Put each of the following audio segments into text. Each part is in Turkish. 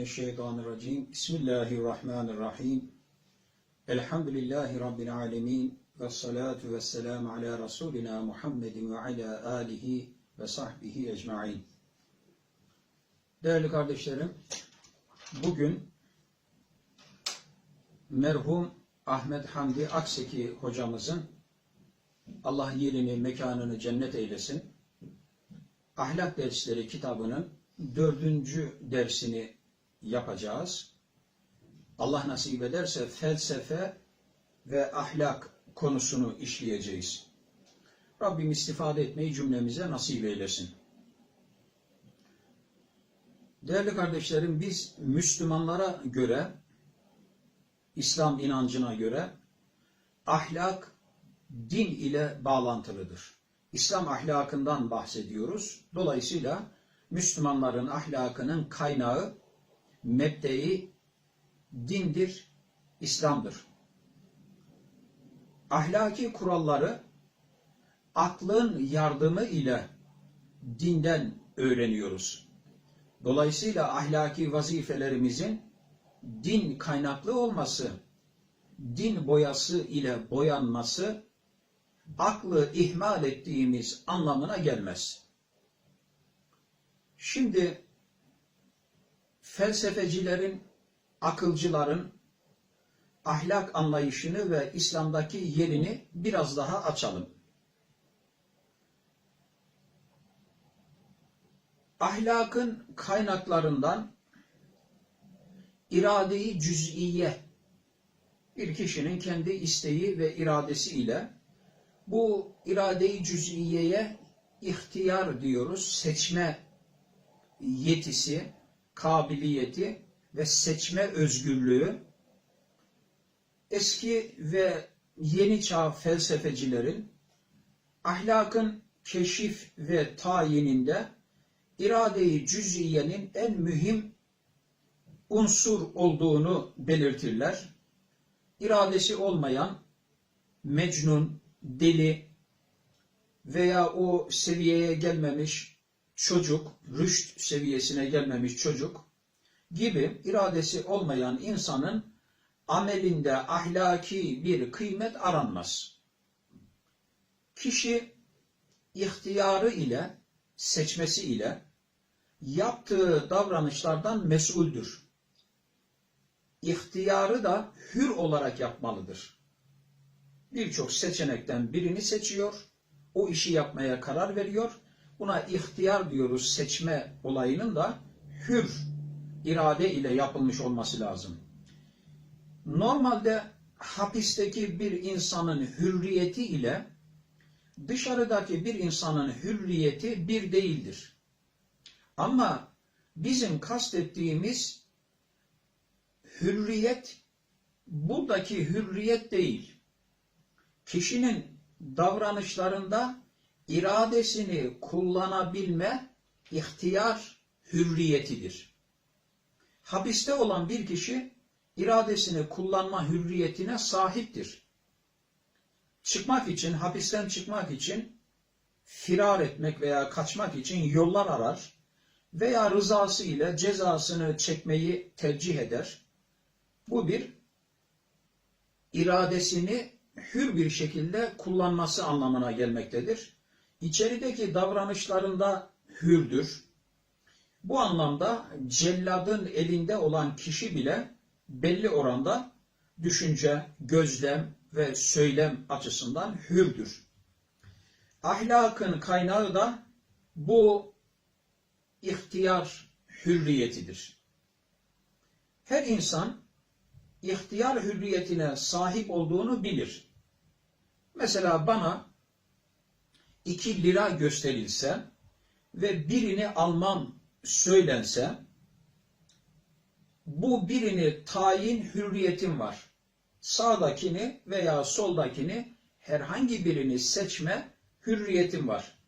Mineşşeytanirracim. Bismillahirrahmanirrahim. Elhamdülillahi Rabbil alemin. Ve salatu ve selamu ala Resulina Muhammedin ve ala alihi ve sahbihi ecmain. Değerli kardeşlerim, bugün merhum Ahmet Hamdi Akseki hocamızın Allah yerini, mekanını cennet eylesin. Ahlak dersleri kitabının dördüncü dersini yapacağız. Allah nasip ederse felsefe ve ahlak konusunu işleyeceğiz. Rabbim istifade etmeyi cümlemize nasip eylesin. Değerli kardeşlerim biz Müslümanlara göre, İslam inancına göre ahlak din ile bağlantılıdır. İslam ahlakından bahsediyoruz. Dolayısıyla Müslümanların ahlakının kaynağı, mebdei dindir, İslam'dır. Ahlaki kuralları aklın yardımı ile dinden öğreniyoruz. Dolayısıyla ahlaki vazifelerimizin din kaynaklı olması, din boyası ile boyanması aklı ihmal ettiğimiz anlamına gelmez. Şimdi felsefecilerin, akılcıların ahlak anlayışını ve İslam'daki yerini biraz daha açalım. Ahlakın kaynaklarından iradeyi cüz'iye bir kişinin kendi isteği ve iradesi ile bu iradeyi cüz'iyeye ihtiyar diyoruz, seçme yetisi, kabiliyeti ve seçme özgürlüğü eski ve yeni çağ felsefecilerin ahlakın keşif ve tayininde iradeyi cüz'iyenin en mühim unsur olduğunu belirtirler. İradesi olmayan mecnun, deli veya o seviyeye gelmemiş çocuk, rüşt seviyesine gelmemiş çocuk gibi iradesi olmayan insanın amelinde ahlaki bir kıymet aranmaz. Kişi ihtiyarı ile, seçmesi ile yaptığı davranışlardan mesuldür. İhtiyarı da hür olarak yapmalıdır. Birçok seçenekten birini seçiyor, o işi yapmaya karar veriyor Buna ihtiyar diyoruz seçme olayının da hür irade ile yapılmış olması lazım. Normalde hapisteki bir insanın hürriyeti ile dışarıdaki bir insanın hürriyeti bir değildir. Ama bizim kastettiğimiz hürriyet buradaki hürriyet değil. Kişinin davranışlarında iradesini kullanabilme ihtiyar hürriyetidir. Hapiste olan bir kişi iradesini kullanma hürriyetine sahiptir. Çıkmak için, hapisten çıkmak için firar etmek veya kaçmak için yollar arar veya rızası ile cezasını çekmeyi tercih eder. Bu bir iradesini hür bir şekilde kullanması anlamına gelmektedir içerideki davranışlarında hürdür. Bu anlamda celladın elinde olan kişi bile belli oranda düşünce, gözlem ve söylem açısından hürdür. Ahlakın kaynağı da bu ihtiyar hürriyetidir. Her insan ihtiyar hürriyetine sahip olduğunu bilir. Mesela bana 2 lira gösterilse ve birini almam söylense bu birini tayin hürriyetim var. Sağdakini veya soldakini herhangi birini seçme hürriyetim var.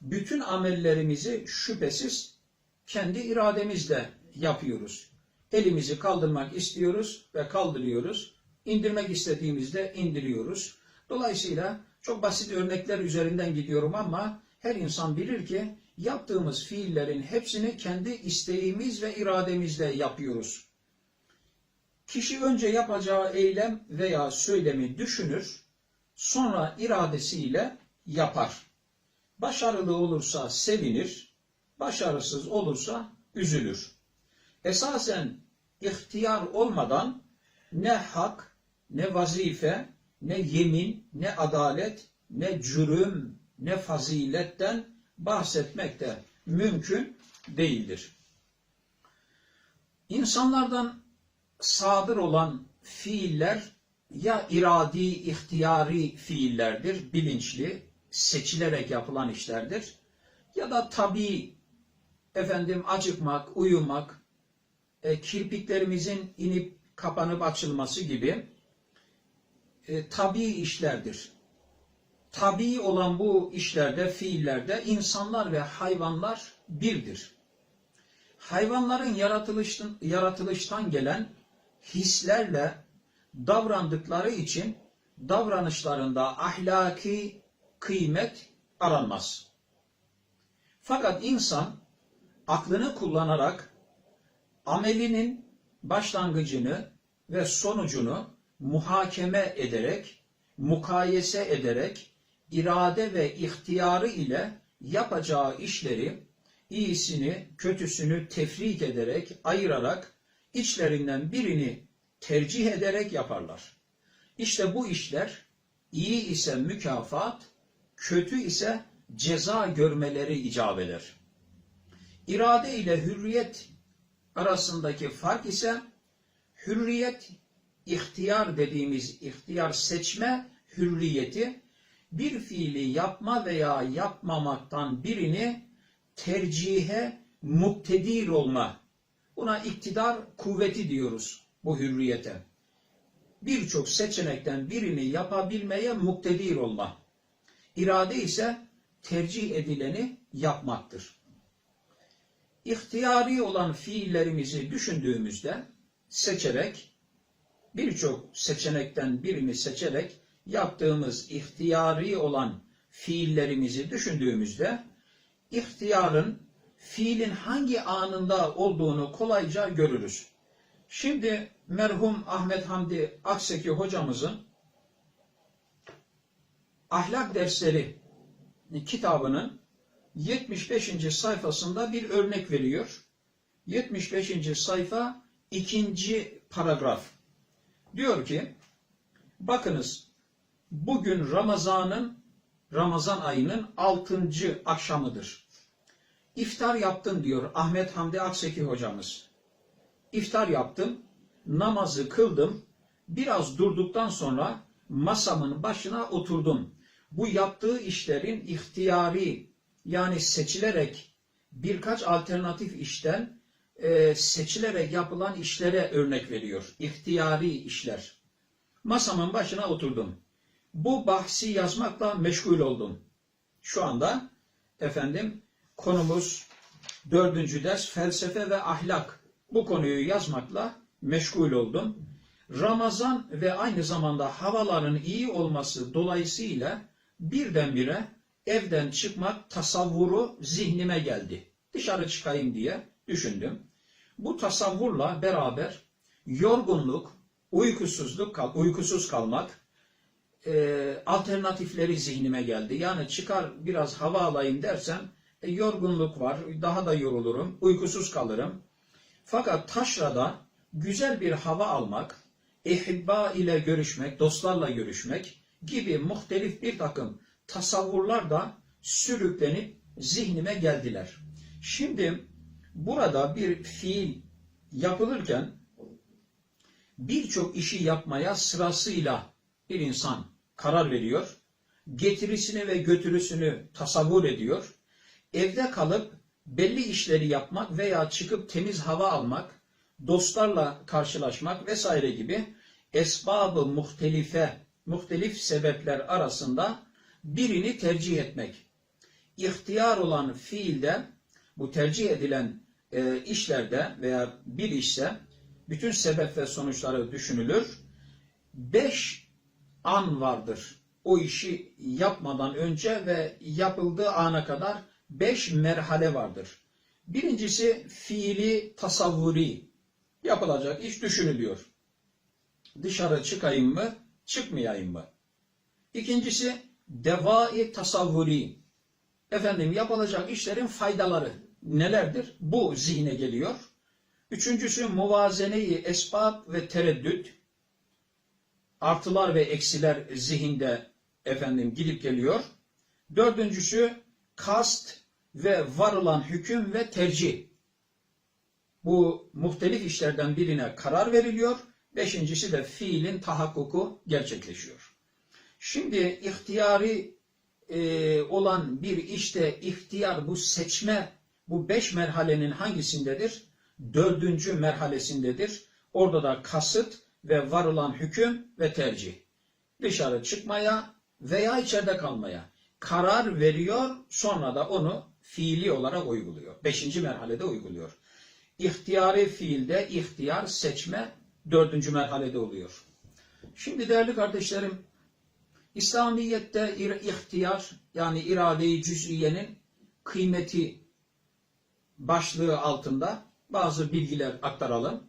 Bütün amellerimizi şüphesiz kendi irademizle yapıyoruz. Elimizi kaldırmak istiyoruz ve kaldırıyoruz. İndirmek istediğimizde indiriyoruz. Dolayısıyla çok basit örnekler üzerinden gidiyorum ama her insan bilir ki yaptığımız fiillerin hepsini kendi isteğimiz ve irademizle yapıyoruz. Kişi önce yapacağı eylem veya söylemi düşünür, sonra iradesiyle yapar. Başarılı olursa sevinir, başarısız olursa üzülür. Esasen ihtiyar olmadan ne hak, ne vazife, ne yemin, ne adalet, ne cürüm, ne faziletten bahsetmek de mümkün değildir. İnsanlardan sadır olan fiiller ya iradi, ihtiyari fiillerdir, bilinçli, seçilerek yapılan işlerdir. Ya da tabi, efendim acıkmak, uyumak, e, kirpiklerimizin inip kapanıp açılması gibi e, tabi işlerdir. Tabi olan bu işlerde, fiillerde insanlar ve hayvanlar birdir. Hayvanların yaratılıştan, yaratılıştan gelen hislerle davrandıkları için davranışlarında ahlaki kıymet aranmaz. Fakat insan aklını kullanarak amelinin başlangıcını ve sonucunu muhakeme ederek, mukayese ederek, irade ve ihtiyarı ile yapacağı işleri iyisini, kötüsünü tefrik ederek, ayırarak içlerinden birini tercih ederek yaparlar. İşte bu işler iyi ise mükafat, kötü ise ceza görmeleri icap eder. İrade ile hürriyet arasındaki fark ise hürriyet ihtiyar dediğimiz ihtiyar seçme hürriyeti bir fiili yapma veya yapmamaktan birini tercihe muktedir olma. Buna iktidar kuvveti diyoruz bu hürriyete. Birçok seçenekten birini yapabilmeye muktedir olma. İrade ise tercih edileni yapmaktır. İhtiyari olan fiillerimizi düşündüğümüzde seçerek birçok seçenekten birini seçerek yaptığımız ihtiyari olan fiillerimizi düşündüğümüzde ihtiyarın fiilin hangi anında olduğunu kolayca görürüz. Şimdi merhum Ahmet Hamdi Akseki hocamızın Ahlak Dersleri kitabının 75. sayfasında bir örnek veriyor. 75. sayfa ikinci paragraf. Diyor ki, bakınız bugün Ramazan'ın Ramazan ayının 6. akşamıdır. İftar yaptın diyor Ahmet Hamdi Akseki hocamız. İftar yaptım, namazı kıldım, biraz durduktan sonra masamın başına oturdum. Bu yaptığı işlerin ihtiyari yani seçilerek birkaç alternatif işten e, seçilerek yapılan işlere örnek veriyor. İhtiyari işler. Masamın başına oturdum. Bu bahsi yazmakla meşgul oldum. Şu anda efendim konumuz dördüncü ders felsefe ve ahlak. Bu konuyu yazmakla meşgul oldum. Ramazan ve aynı zamanda havaların iyi olması dolayısıyla birdenbire evden çıkmak tasavvuru zihnime geldi. Dışarı çıkayım diye düşündüm. Bu tasavvurla beraber yorgunluk, uykusuzluk, uykusuz kalmak, e, alternatifleri zihnime geldi. Yani çıkar biraz hava alayım dersem e, yorgunluk var, daha da yorulurum, uykusuz kalırım. Fakat taşrada güzel bir hava almak, ehibba ile görüşmek, dostlarla görüşmek gibi muhtelif bir takım tasavvurlar da sürüklenip zihnime geldiler. Şimdi burada bir fiil yapılırken birçok işi yapmaya sırasıyla bir insan karar veriyor. Getirisini ve götürüsünü tasavvur ediyor. Evde kalıp belli işleri yapmak veya çıkıp temiz hava almak, dostlarla karşılaşmak vesaire gibi esbabı muhtelife, muhtelif sebepler arasında birini tercih etmek. İhtiyar olan fiilde bu tercih edilen e, işlerde veya bir işse bütün sebep ve sonuçları düşünülür. Beş an vardır. O işi yapmadan önce ve yapıldığı ana kadar beş merhale vardır. Birincisi fiili tasavvuri. Yapılacak iş düşünülüyor. Dışarı çıkayım mı, çıkmayayım mı? İkincisi devai tasavvuri. Efendim yapılacak işlerin faydaları nelerdir? Bu zihne geliyor. Üçüncüsü muvazeneyi esbab ve tereddüt. Artılar ve eksiler zihinde efendim gidip geliyor. Dördüncüsü kast ve varılan hüküm ve tercih. Bu muhtelif işlerden birine karar veriliyor. Beşincisi de fiilin tahakkuku gerçekleşiyor. Şimdi ihtiyari e, olan bir işte ihtiyar bu seçme bu beş merhalenin hangisindedir? Dördüncü merhalesindedir. Orada da kasıt ve varılan hüküm ve tercih. Dışarı çıkmaya veya içeride kalmaya karar veriyor sonra da onu fiili olarak uyguluyor. Beşinci merhalede uyguluyor. İhtiyari fiilde ihtiyar seçme dördüncü merhalede oluyor. Şimdi değerli kardeşlerim İslamiyet'te ihtiyar yani irade-i cüz'iyenin kıymeti başlığı altında bazı bilgiler aktaralım.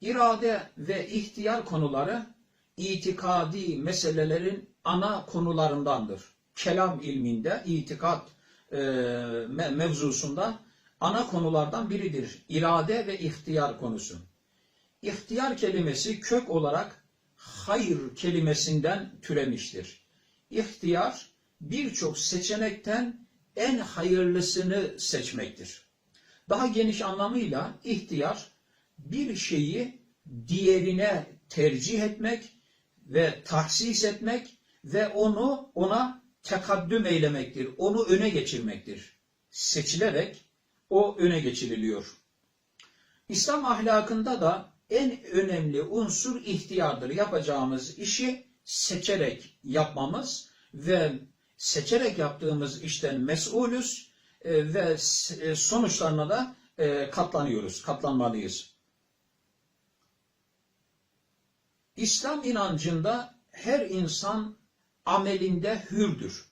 İrade ve ihtiyar konuları itikadi meselelerin ana konularındandır. Kelam ilminde itikat e, mevzusunda ana konulardan biridir. İrade ve ihtiyar konusu. İhtiyar kelimesi kök olarak hayır kelimesinden türemiştir. İhtiyar birçok seçenekten en hayırlısını seçmektir. Daha geniş anlamıyla ihtiyar bir şeyi diğerine tercih etmek ve tahsis etmek ve onu ona tekaddüm eylemektir. Onu öne geçirmektir. Seçilerek o öne geçiriliyor. İslam ahlakında da en önemli unsur ihtiyardır. Yapacağımız işi seçerek yapmamız ve seçerek yaptığımız işten mesulüz e, ve e, sonuçlarına da e, katlanıyoruz, katlanmalıyız. İslam inancında her insan amelinde hürdür.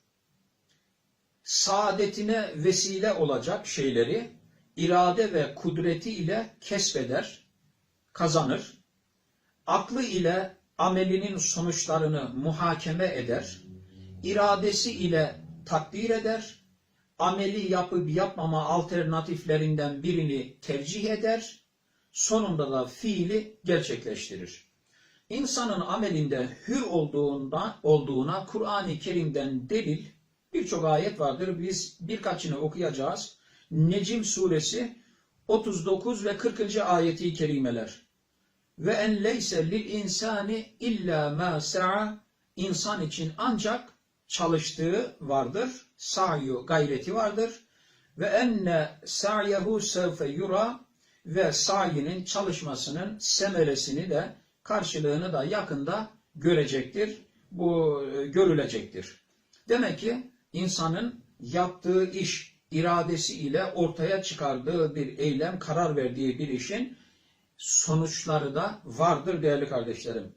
Saadetine vesile olacak şeyleri irade ve kudreti ile kesbeder, kazanır. Aklı ile amelinin sonuçlarını muhakeme eder. iradesi ile takdir eder. Ameli yapıp yapmama alternatiflerinden birini tercih eder. Sonunda da fiili gerçekleştirir. İnsanın amelinde hür olduğunda, olduğuna Kur'an-ı Kerim'den delil birçok ayet vardır. Biz birkaçını okuyacağız. Necim suresi 39 ve 40. ayeti kerimeler. Ve en leyse lil insani illa ma sa'a insan için ancak çalıştığı vardır. Sa'yu gayreti vardır. Ve enne sa'yehu sevfe yura ve sa'yinin çalışmasının semeresini de karşılığını da yakında görecektir. Bu e, görülecektir. Demek ki insanın yaptığı iş iradesi ile ortaya çıkardığı bir eylem, karar verdiği bir işin sonuçları da vardır değerli kardeşlerim.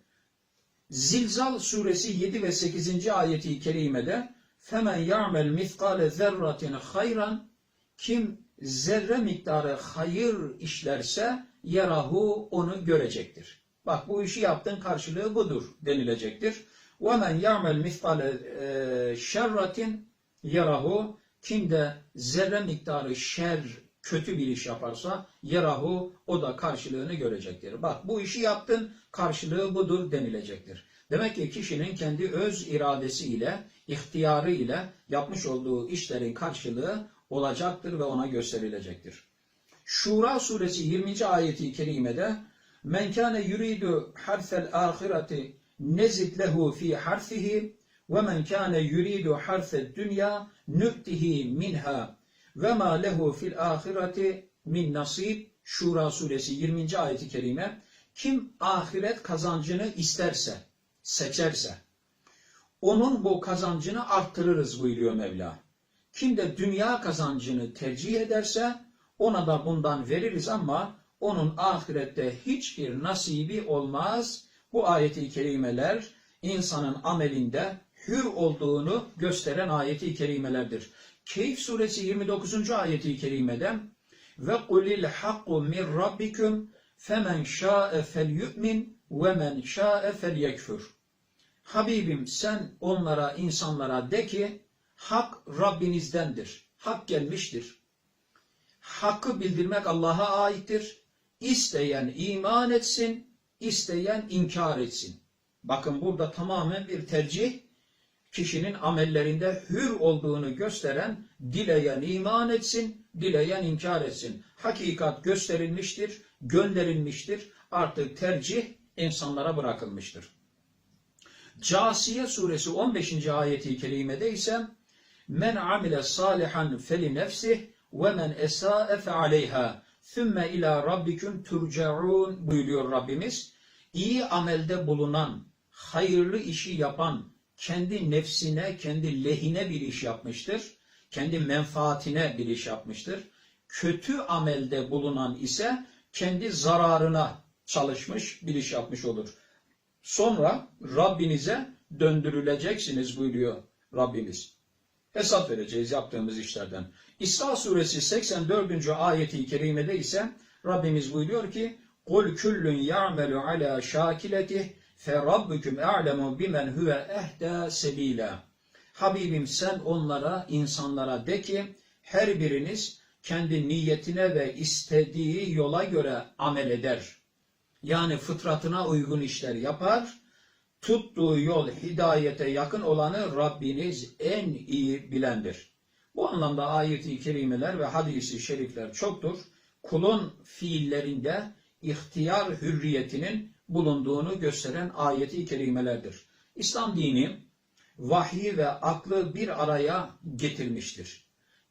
Zilzal suresi 7 ve 8. ayeti kerimede femen ya'mel miskale zerratin hayran kim zerre miktarı hayır işlerse yarahu onu görecektir. Bak bu işi yaptın karşılığı budur denilecektir. وَمَنْ يَعْمَلْ مِثْقَالَ şerratin yarahu kim de zerre miktarı şer kötü bir iş yaparsa yarahu o da karşılığını görecektir. Bak bu işi yaptın karşılığı budur denilecektir. Demek ki kişinin kendi öz iradesi ile, ihtiyarı ile yapmış olduğu işlerin karşılığı olacaktır ve ona gösterilecektir. Şura suresi 20. ayeti kerimede Men kâne yuridu harfel ahireti nezid lehu fi harfihi ve men kâne yuridu harfed dünya nü'tihi minha ve ma lehu fil ahireti min nasib Şura suresi 20. ayeti kerime kim ahiret kazancını isterse, seçerse onun bu kazancını arttırırız buyuruyor Mevla. Kim de dünya kazancını tercih ederse ona da bundan veririz ama onun ahirette hiçbir nasibi olmaz. Bu ayeti kerimeler insanın amelinde hür olduğunu gösteren ayeti kerimelerdir. Keyif suresi 29. ayeti kerimede ve kulil hakku min rabbikum femen şa'e felyu'min ve men şa'e felyekfur. Habibim sen onlara, insanlara de ki hak Rabbinizdendir. Hak gelmiştir. Hakkı bildirmek Allah'a aittir. İsteyen iman etsin, isteyen inkar etsin. Bakın burada tamamen bir tercih kişinin amellerinde hür olduğunu gösteren dileyen iman etsin, dileyen inkar etsin. Hakikat gösterilmiştir, gönderilmiştir. Artık tercih insanlara bırakılmıştır. Casiye suresi 15. ayeti kerimede ise Men amile salihan feli nefsih ve men esa'e fe aleyha thümme ila rabbikum turcaun buyuruyor Rabbimiz. İyi amelde bulunan, hayırlı işi yapan, kendi nefsine, kendi lehine bir iş yapmıştır. Kendi menfaatine bir iş yapmıştır. Kötü amelde bulunan ise kendi zararına çalışmış bir iş yapmış olur. Sonra Rabbinize döndürüleceksiniz buyuruyor Rabbimiz. Hesap vereceğiz yaptığımız işlerden. İsra suresi 84. ayeti kerimede ise Rabbimiz buyuruyor ki قُلْ كُلٌّ يَعْمَلُ عَلَى شَاكِلَتِهِ فَرَبُّكُمْ اَعْلَمُ بِمَنْ هُوَ اَهْدَى سَب۪يلًا Habibim sen onlara, insanlara de ki her biriniz kendi niyetine ve istediği yola göre amel eder. Yani fıtratına uygun işler yapar. Tuttuğu yol hidayete yakın olanı Rabbiniz en iyi bilendir. Bu anlamda ayet-i kerimeler ve hadisi şerifler çoktur. Kulun fiillerinde ihtiyar hürriyetinin bulunduğunu gösteren ayeti kerimelerdir. İslam dini vahyi ve aklı bir araya getirmiştir.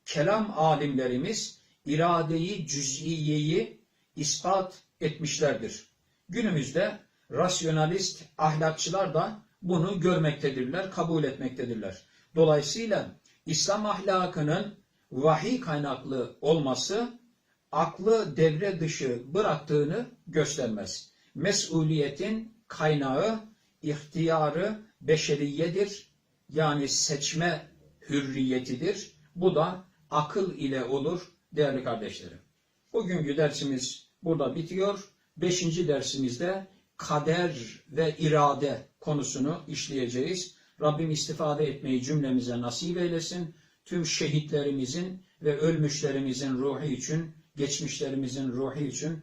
Kelam alimlerimiz iradeyi, cüz'iyeyi ispat etmişlerdir. Günümüzde rasyonalist ahlakçılar da bunu görmektedirler, kabul etmektedirler. Dolayısıyla İslam ahlakının vahiy kaynaklı olması aklı devre dışı bıraktığını göstermez. Mesuliyetin kaynağı, ihtiyarı beşeriyedir. Yani seçme hürriyetidir. Bu da akıl ile olur değerli kardeşlerim. Bugünkü dersimiz burada bitiyor. Beşinci dersimizde kader ve irade konusunu işleyeceğiz. Rabbim istifade etmeyi cümlemize nasip eylesin. Tüm şehitlerimizin ve ölmüşlerimizin ruhu için, geçmişlerimizin ruhu için,